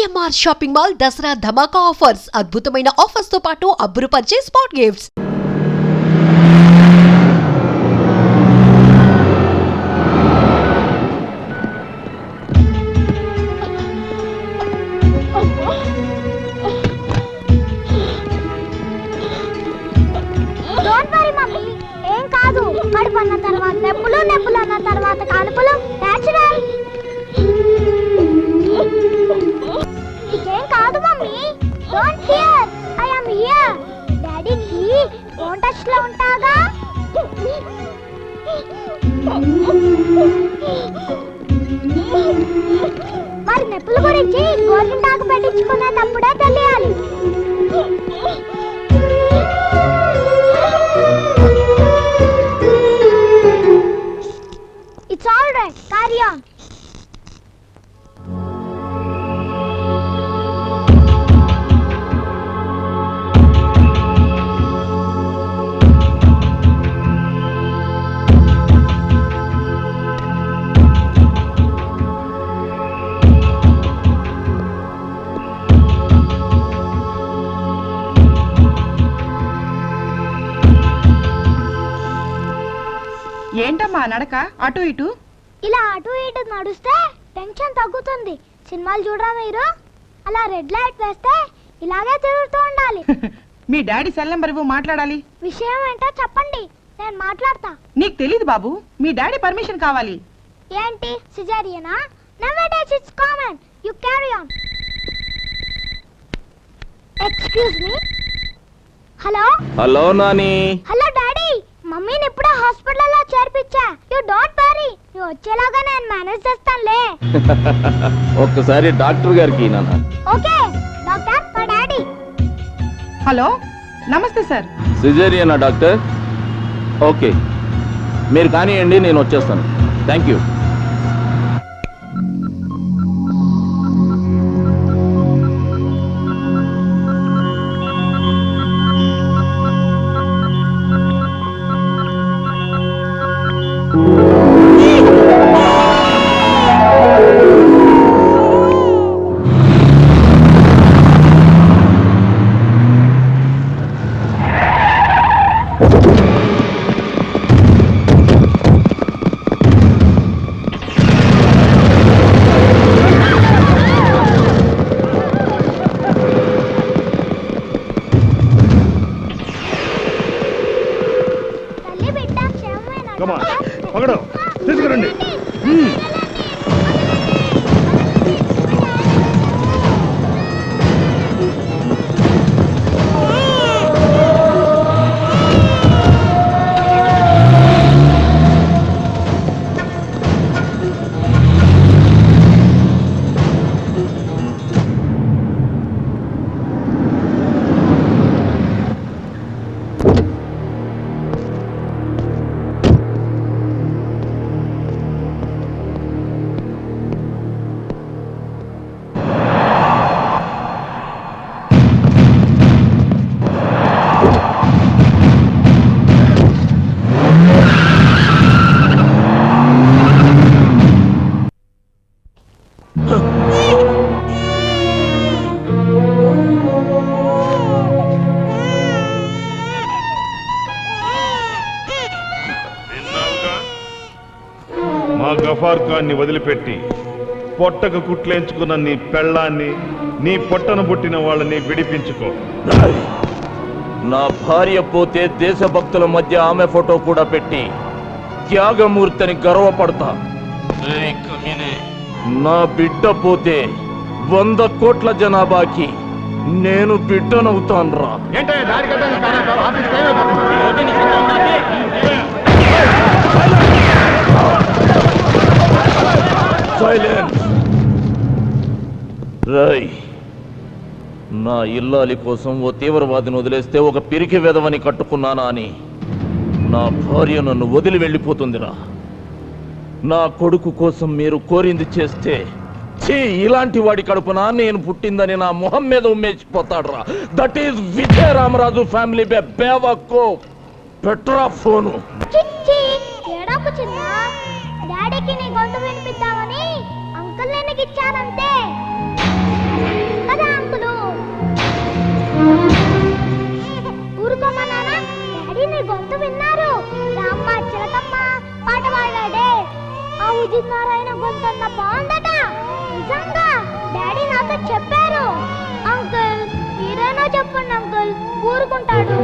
CMR shopping mall Dasara ధమాకా offers అద్భుతమైన ఆఫర్స్తో పాటు అబ్బురుపరిచే spot gifts don't fear I am here డాడీకి ఫోన్ టచ్లో ఉంటాగా మరి నొప్పుల గురించి గోరింటాకు పెట్టించుకునేటప్పుడే తెలియాలి ఏంటమ్మా నడక అటు ఇటు. ఇలా అటు ఇటు నడుస్తే టెన్షన్ తగ్గుతుంది. సినిమాలు చూడరా మీరు? అలా రెడ్ లైట్ వేస్తే ఇలాగే తిరుగుతూ ఉండాలి. మీ డాడీ సెల్ నెంబర్ ఇవ్వు మాట్లాడాలి. విషయం ఏంటో చెప్పండి నేను మాట్లాడతా. నీకు తెలీదు బాబు మీ డాడీ పర్మిషన్ కావాలి. ఏంటి సిజేరియనా? Nowadays it's common you carry on excuse me hello hello Nani. Hello daddy. మమ్మీని ఇప్పుడే హాస్పిటల్లో చేర్పించా. యు డోంట్ వరీ నువ్వు వచ్చేలాగా నేను మేనేజ్ చేస్తానులే. ఒక్కసారి డాక్టర్ గారికి నాన్న. ఓకే డాక్టర్ మా డాడీ. హలో నమస్తే సార్. సిజేరియనా డాక్టర్? ఓకే. మీరు కానివ్వండి నేను వచ్చేస్తాను. థ్యాంక్ యూ ఖాన్ని వదిలిపెట్టి పొట్టకు కుట్లేంచుకున్న నీ పెళ్ళాన్ని నీ పొట్టను పుట్టిన వాళ్ళని విడిపించుకో. నా భార్య పోతే దేశభక్తుల మధ్య ఆమె ఫోటో కూడా పెట్టి త్యాగమూర్తిని గర్వపడతా. నా బిడ్డ పోతే వంద కోట్ల జనాభాకి నేను బిడ్డనవుతాన్రా. సైలెన్స్ రై నా ఇల్లాలి కోసం ఓ తీవ్రవాదిని వదిలేస్తే ఒక పిరికి వెదవని కట్టుకున్నానా అని. నా భార్య నన్ను వదిలి వెళ్ళిపోతుందిరా. నా కొడుకు కోసం మీరు కోరింది చేస్తే ఛీ ఇలాంటి వాడి కడుపున నేను పుట్టిందని నా మొహం మీద ఉమ్మేసిపోతాడురా. That is Vijaya Ramaraju family బే బేవక్కో పెట్రా ఫోను. కిక్కిచ్చానంతే కదా అంకులు? ఊరుకోమా నాన్న డాడీ నీ గొంతు విన్నారు. రామ్మ చిలకమ్మ పాట పాడాడే. ఆ ఉదిత్ నారాయణ గొంతంత బాగుందట. నిజంగా డాడీ నాతో చెప్పారు. అంకుల్ మీరైనా చెప్పండి uncle? ఊరుకుంటాడు.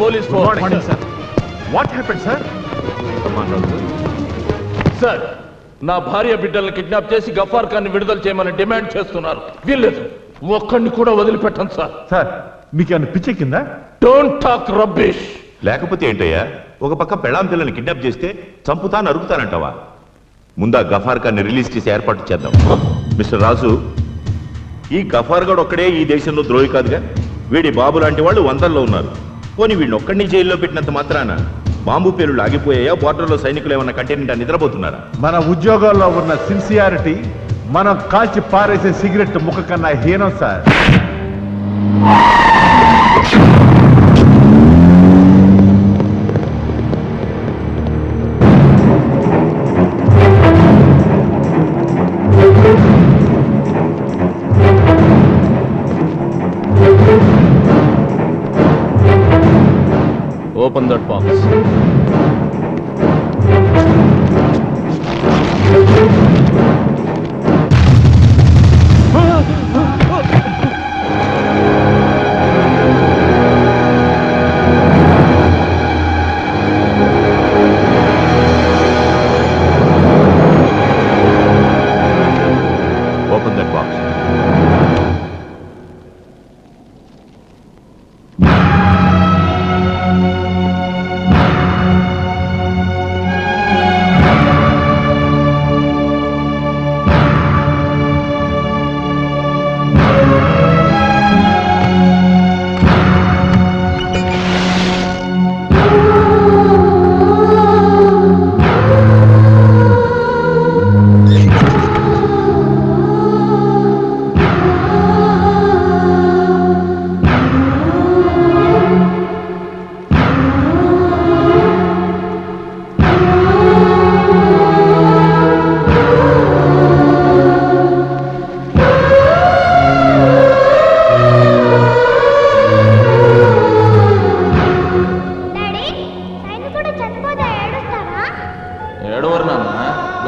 Police sir what happened sir sir నా భార్య బిడ్డల్ని కిడ్నాప్ చేసి గఫార్ ఖాన్ విడుదల చేయమని డిమాండ్ చేస్తున్నారు. వీల్లేదు. ఒక్కడిని కూడా వదిలిపెట్టను సార్ సార్ మీకు ఏమైనా పిచ్చి కింద డోంట్ టాక్ రబ్బిష్ లేకపోతే ఏంటయ్యా? ఒక పక్క పెళ్ళాం పిల్లల్ని కిడ్నాప్ చేస్తే చంపుతా నరుకుతానంటావా ముందా గఫార్ ఖాన్ని రిలీజ్ చేసి ఏర్పాటు చేద్దాం. మిస్టర్ రాజు ఈ గఫార్ గడ్ ఒక్కడే ఈ దేశంలో ద్రోహి కాదుగా? వీడి బాబు లాంటి వాళ్ళు వందల్లో ఉన్నారు. పోనీ వీడిని ఒక్కడిని జైల్లో పెట్టినంత మాత్రాన బాంబు పేలుళ్ళు ఆగిపోయాయా బోర్డర్లో సైనికులు ఏమన్నా కంటైనెంట్ నిద్రపోతున్నారా? మన ఉద్యోగాల్లో ఉన్న సిన్సియారిటీ మనం కాల్చి పారేసే సిగరెట్ ముఖ కన్నా హీనం సార్.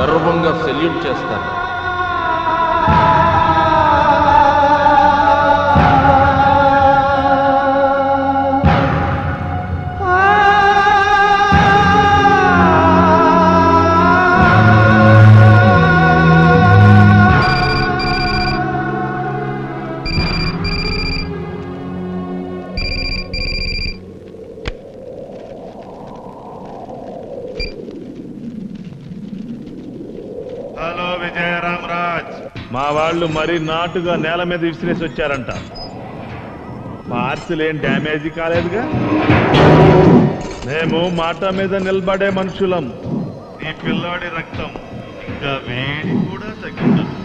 గర్వంగా సెల్యూట్ చేస్తారు రామరాజ్ మా వాళ్ళు మరీ నాటుగా నేల మీద విసిరేసి వచ్చారంట. పార్సిల్ ఏం డ్యామేజ్ కాలేదుగా? మేము మాట మీద నిలబడే మనుషులం. ఈ పిల్లాడి రక్తం ఇంకా వేడి కూడా తగ్గించదు.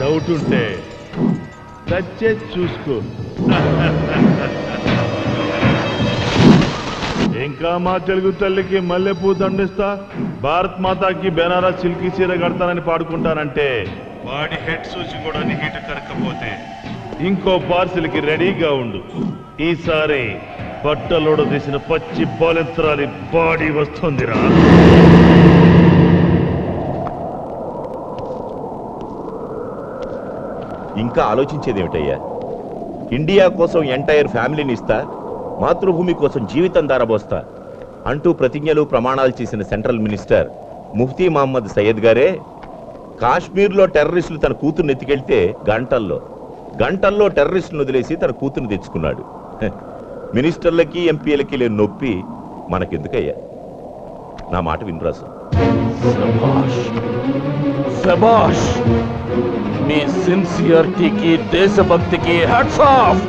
డౌట్ ఉంటే టచ్ చూసుకో. ఇంకా మా తెలుగు తల్లికి మల్లెపూ దండిస్తా. భారత్ మాతాకి బెనారస్ సిల్కి చీర కడతానని పాడుకుంటానంటే. వాడి హెడ్ సూచి కూడా హీట్ కరకపోతే ఇంకో పార్సిల్కి రెడీగా ఉండు. ఈసారి బట్టలోడు తీసిన పచ్చి బాలెత్రాలి బాడీ వస్తుందిరా. ఇంకా ఆలోచించేది ఏమిటయ్యా ఇండియా కోసం ఎంటైర్ ఫ్యామిలీని ఇస్తా. మాతృభూమి కోసం జీవితం దారబోస్తా అంటూ ప్రతిజ్ఞలు ప్రమాణాలు చేసిన సెంట్రల్ మినిస్టర్ ముఫ్తీ మహమ్మద్ సయ్యద్ గారే కాశ్మీర్లో టెర్రరిస్టులు తన కూతుర్ని ఎత్తికెళ్తే గంటల్లో గంటల్లో టెర్రరిస్టులను వదిలేసి తన కూతుర్ని తెచ్చుకున్నాడు. మినిస్టర్లకి ఎంపీలకి లేని నొప్పి మనకెందుకయ్యా? నా మాట వినరాసు శబాష్ మీ సిన్సియర్టీకి దేశభక్తికి హ్యాట్స్ ఆఫ్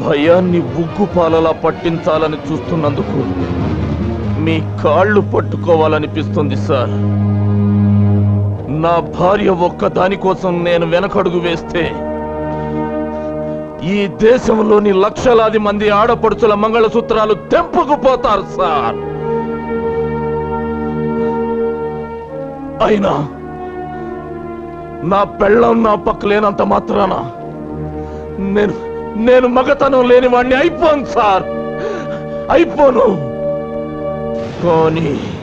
భయాన్ని ఉగ్గు పాలలా పట్టించాలని చూస్తున్నందుకు మీ కాళ్ళు పట్టుకోవాలనిపిస్తుంది సార్. నా భార్య ఒక్క దాని కోసం నేను వెనకడుగు వేస్తే ఈ దేశంలోని లక్షలాది మంది ఆడపడుచుల మంగళసూత్రాలు తెంపుకుపోతారు సార్. అయినా నా పెళ్ళం నా పక్కలేనంత మాత్రాన నేను నేను మగతనం లేని అయిపోను సార్. అయిపోను కానీ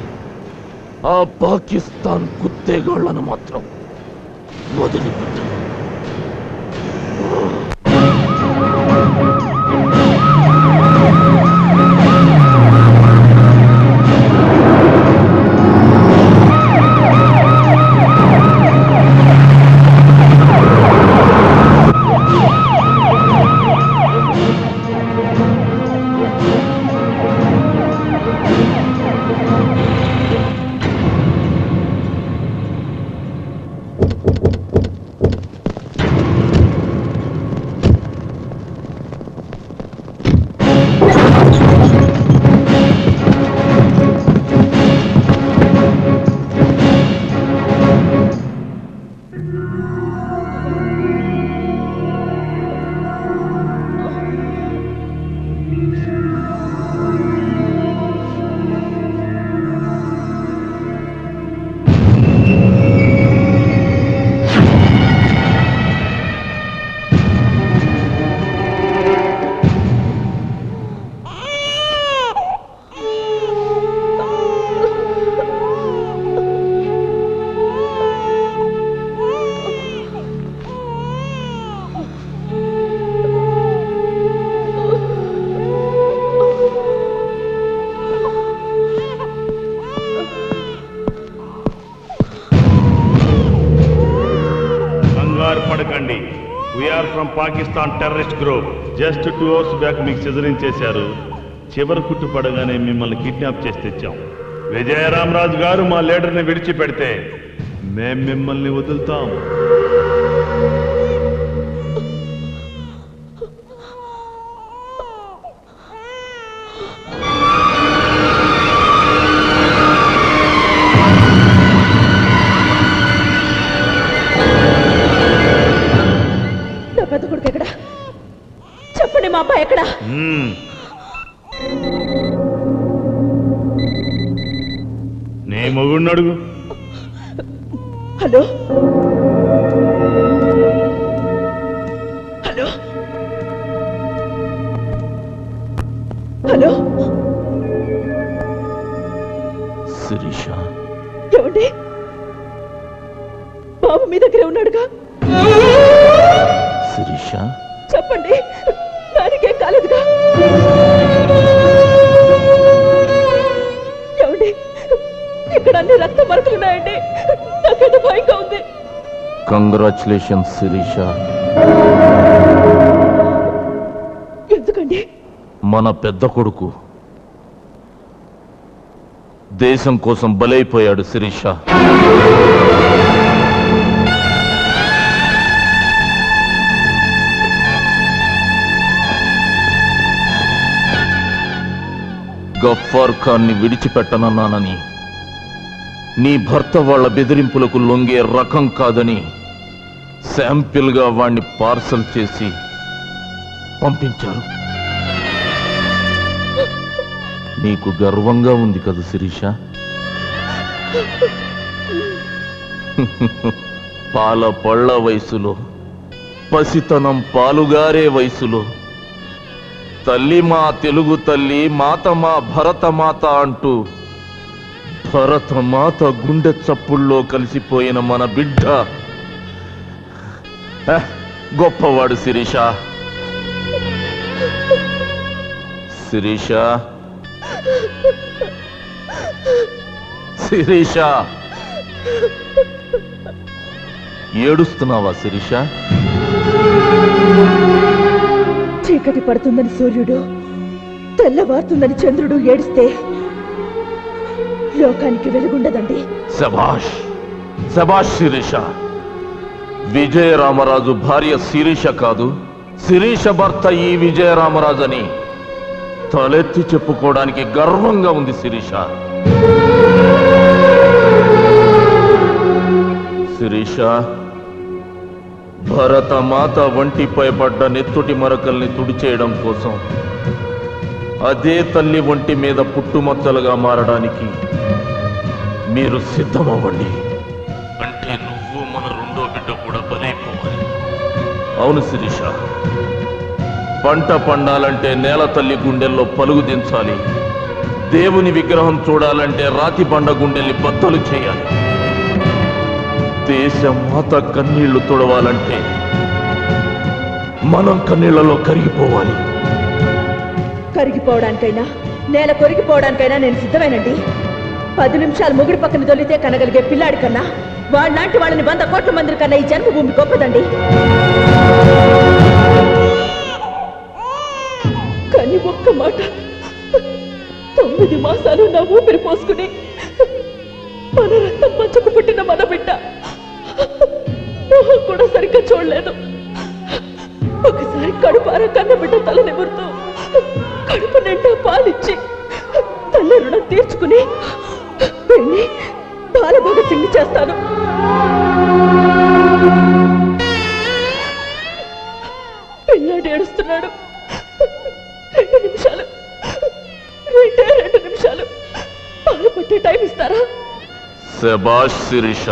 ఆ పాకిస్తాన్ కుత్తేగాళ్ళను మాత్రం వదిలిపెట్టను. Pakistan terrorist group just two hours back మీకు సిజరింగ్ చేశారు. చివరి కుట్టు పడగానే మిమ్మల్ని కిడ్నాప్ చేసి తెచ్చాం. విజయరామరాజు గారు మా లీడర్ని విడిచిపెడితే మేం మిమ్మల్ని వదులుతాం. శిరీష చెప్పండి. దానికేం కాలేదుగా. ఏమండి? ఇక్కడ అన్ని రక్త మరకలున్నాయండి నాకైతే భయంగా ఉంది. కంగ్రాచులేషన్స్ శిరీష. ఎందుకండి? మన పెద్ద కొడుకు దేశం కోసం బలైపోయాడు శిరీష. గఫార్ ఖాన్ని విడిచిపెట్టనన్నానని. నీ భర్త వాళ్ళ బెదిరింపులకు లొంగే రకం కాదని శాంపిల్గా వాణ్ణి పార్సల్ చేసి పంపించారు. నీకు గర్వంగా ఉంది కదా శిరీష? పాల పళ్ళ వయసులో పసితనం పాలుగారే వయసులో తల్లి మా తెలుగు తల్లి మాత మా భరతమాత అంటూ భరతమాత గుండె చప్పుల్లో కలిసిపోయిన మన బిడ్డ. గొప్పవాడు శిరీష. శిరీష. శిరీష. ఏడుస్తున్నావా శిరీష? చీకటి పడుతుందని సూర్యుడు తెల్లవారుతుందని చంద్రుడు ఏడిస్తే లోకానికి వెలుగుండదండి. శబాష్ శబాష్ శిరీష. విజయరామరాజు భార్య శిరీష కాదు శిరీష భర్త ఈ విజయరామరాజు అని తలెత్తి చెప్పుకోవడానికి గర్వంగా ఉంది శిరీష. శిరీష భరతమాత వంటిపై పడ్డ నెత్తుటి మరకల్ని తుడిచేయడం కోసం. అదే తల్లి ఒంటి మీద పుట్టుమచ్చలుగా మారడానికి మీరు సిద్ధమవ్వండి. బిడ్డ కూడా బలైపోవాలి. అవును శిరీష. పంట పండాలంటే నేల తల్లి గుండెల్లో పలుగు దించాలి. దేవుని విగ్రహం చూడాలంటే రాతి బండ గుండెల్ని బద్దలు చేయాలి. దేశ మాత కన్నీళ్ళు తుడవాలంటే మనం కన్నీళ్ళలో కరిగిపోవాలి. కరిగిపోవడానికైనా నేల కొరిగిపోవడానికైనా నేను సిద్ధమేనండి. పది నిమిషాలు ముగిడి పక్కన దొల్లితే కనగలిగే పిల్లాడి కన్నా వాళ్ళలాంటి వాళ్ళని వంద కోట్ల మంది కన్నా ఈ జన్మభూమి గొప్పదండి. కానీ ఒక్క మాట తొమ్మిది మాసాలు నా ఊపిరి పోసుకుని మన రక్తం పంచుకు పుట్టిన మన బిడ్డ. కూడా సరిగ్గా చూడలేదు. ఒకసారి కడుపార కన్న బిడ్డ తల నిమురుతూ కడుపు నిండా పాలిచ్చి తల్లి రుణం తీర్చుకుని వెళ్ళి బాలభోగ సింగ్ చేస్తాను. పిల్లాడు ఏడుస్తున్నాడు. రెండు నిమిషాలు రెండే రెండు నిమిషాలు. పాలు పట్టే టైం ఇస్తారా? శబాష్ శిరీష.